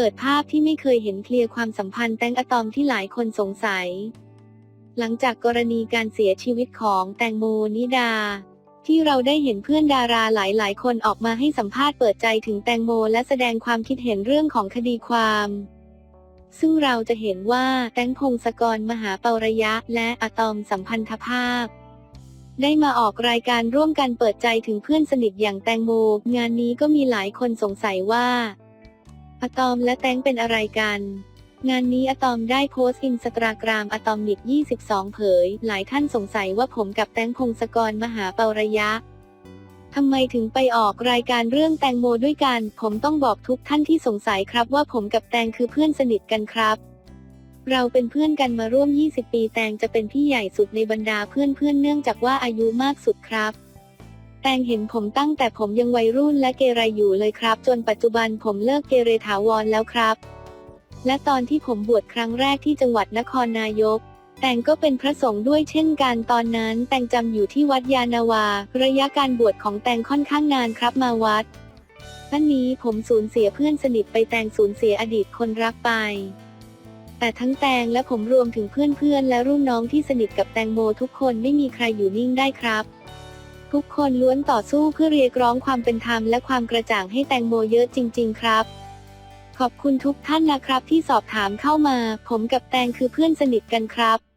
ปิดภาพที่ไม่เคยเห็นเคลียร์ความสัมพันธ์แตงอะตอมที่หลายคนสงสัย หลังจากกรณีการเสียชีวิตของแตงโมนิดา ที่เราได้เห็นเพื่อนดาราหลายๆ คนออกมาให้สัมภาษณ์เปิดใจถึงแตงโมและแสดงความคิดเห็นเรื่องของคดีความ ซึ่งเราจะเห็นว่าแตงพงศกรมหาเปาระยะและอะตอมสัมพันธภาพได้มาออกรายการร่วมกันเปิดใจถึงเพื่อนสนิทอย่างแตงโม งานนี้ก็มีหลายคนสงสัยว่า อะตอมและแตงเป็นอะไรกัน งานนี้อะตอมได้โพสต์อินสตาแกรมอะตอมนิก22 เผย หลายท่านสงสัยว่าผมกับแตงพงศกรมหาเปาระยะทำไมถึงไปออกรายการเรื่องแตงโมด้วยกัน ผมต้องบอกทุกท่านที่สงสัยครับว่าผมกับแตงคือเพื่อนสนิทกันครับ เราเป็นเพื่อนกันมาร่วม 20 ปีแตงจะเป็นพี่ใหญ่สุดในบรรดาเพื่อนเพื่อนๆเนื่องจากว่าอายุมากสุดครับ แตงเห็นผมตั้งแต่ผมยังวัยรุ่นและเกเรอยู่เลยครับ จนปัจจุบันผมเลิกเกเรถาวรแล้วครับ และตอนที่ผมบวชครั้งแรกที่จังหวัดนครนายก แตงก็เป็นพระสงฆ์ด้วยเช่นกันตอนนั้น แตงจำอยู่ที่วัดยานาวา ระยะการบวชของแตงค่อนข้างนานครับมาวัดท่านนี้ผมสูญเสียเพื่อนสนิทไปแตงสูญเสียอดีตคนรักไป แต่ทั้งแตงและผมรวมถึงเพื่อนๆและรุ่นน้องที่สนิทกับแตงโมทุกคนไม่มีใครอยู่นิ่งได้ครับ ทุกคนล้วนต่อสู้เพื่อเรียกร้องความเป็นธรรมและความกระจ่างให้แตงโมเยอะจริง ๆ ครับ ขอบคุณทุกท่านนะครับที่สอบถามเข้ามา ผมกับแตงคือเพื่อนสนิทกันครับ